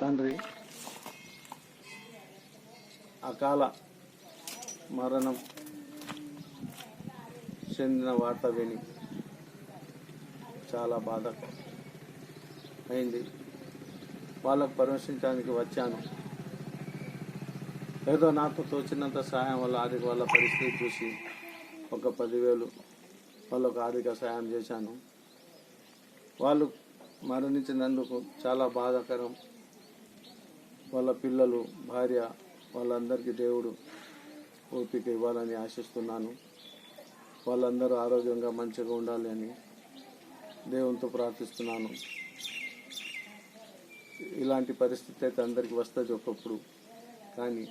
తండ్రి అకాల మరణం చెందిన వార్త విని చాలా బాధ అయింది. వాళ్ళకు పరామర్శించడానికి వచ్చాను. ఏదో నాకు తోచినంత సహాయం వల్ల ఆర్థిక వాళ్ళ పరిస్థితి చూసి ఒక పదివేలు వాళ్ళకు ఆర్థిక సహాయం చేశాను. వాళ్ళు మరణించినందుకు చాలా బాధాకరం. వాళ్ళ పిల్లలు భార్య వాళ్ళందరికీ దేవుడు ఓపిక ఇవ్వాలని ఆశిస్తున్నాను. వాళ్ళందరూ ఆరోగ్యంగా మంచిగా ఉండాలి అని దేవునితో ప్రార్థిస్తున్నాను. ఇలాంటి పరిస్థితి అయితే అందరికీ వస్తుంది ఒకప్పుడు. కానీ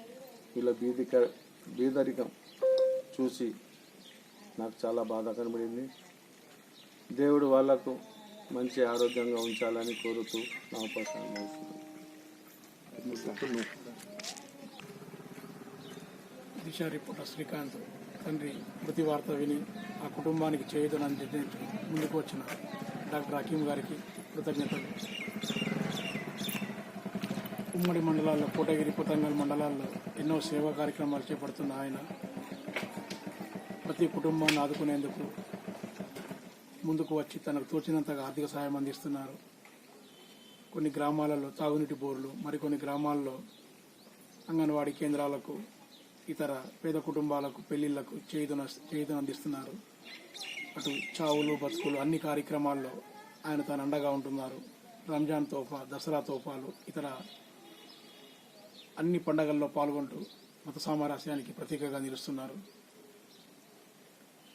వీళ్ళ బీదిక బీదరికం చూసి నాకు చాలా బాధ కనబడింది దేవుడు వాళ్ళకు మంచి ఆరోగ్యంగా ఉంచాలని కోరుతూ నా ఉపశమనం చేస్తున్నాను. దిశ రిపోర్టర్ శ్రీకాంత్ తండ్రి మృతి వార్త విని ఆ కుటుంబానికి చేయుదని అందించి ముందుకు వచ్చిన డాక్టర్ హకీం గారికి కృతజ్ఞతలు ఉమ్మడి మండలాల్లో కోటగిరి కొత్తంగల్ మండలాల్లో ఎన్నో సేవా కార్యక్రమాలు చేపడుతున్న ఆయన ప్రతి కుటుంబాన్ని ఆదుకునేందుకు ముందుకు వచ్చి తనకు తోచినంతగా ఆర్థిక సహాయం అందిస్తున్నారు. కొన్ని గ్రామాలలో తాగునీటి బోర్లు మరికొన్ని గ్రామాల్లో అంగన్వాడీ కేంద్రాలకు ఇతర పేద కుటుంబాలకు పెళ్ళిళ్ళకు చేయుదన చేయుదన అందిస్తున్నారు. అటు చావులు బతుకులు అన్ని కార్యక్రమాల్లో ఆయన తాను అండగా ఉంటున్నారు. రంజాన్ తోఫా దసరా తోఫాలు ఇతర అన్ని పండగల్లో పాల్గొంటూ మత సామరస్యానికి ప్రతీకగా నిలుస్తున్నారు.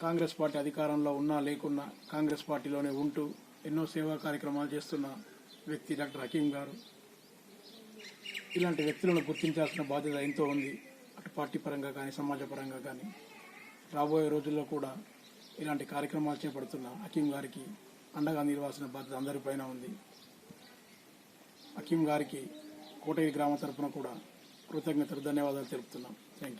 కాంగ్రెస్ పార్టీ అధికారంలో ఉన్నా లేకున్నా కాంగ్రెస్ పార్టీలోనే ఉంటూ ఎన్నో సేవా కార్యక్రమాలు చేస్తున్న వ్యక్తి డాక్టర్ హకీం గారు. ఇలాంటి వ్యక్తులను గుర్తించాల్సిన బాధ్యత ఎంతో ఉంది. అటు పార్టీ పరంగా కానీ సమాజ పరంగా కానీ. రాబోయే రోజుల్లో కూడా ఇలాంటి కార్యక్రమాలు చేపడుతున్న హకీం గారికి అండగా నిలవాల్సిన బాధ్యత అందరిపైన ఉంది. హకీం గారికి కోటగిరి గ్రామ తరపున కూడా కృతజ్ఞతలు ధన్యవాదాలు తెలుపుతున్నాం.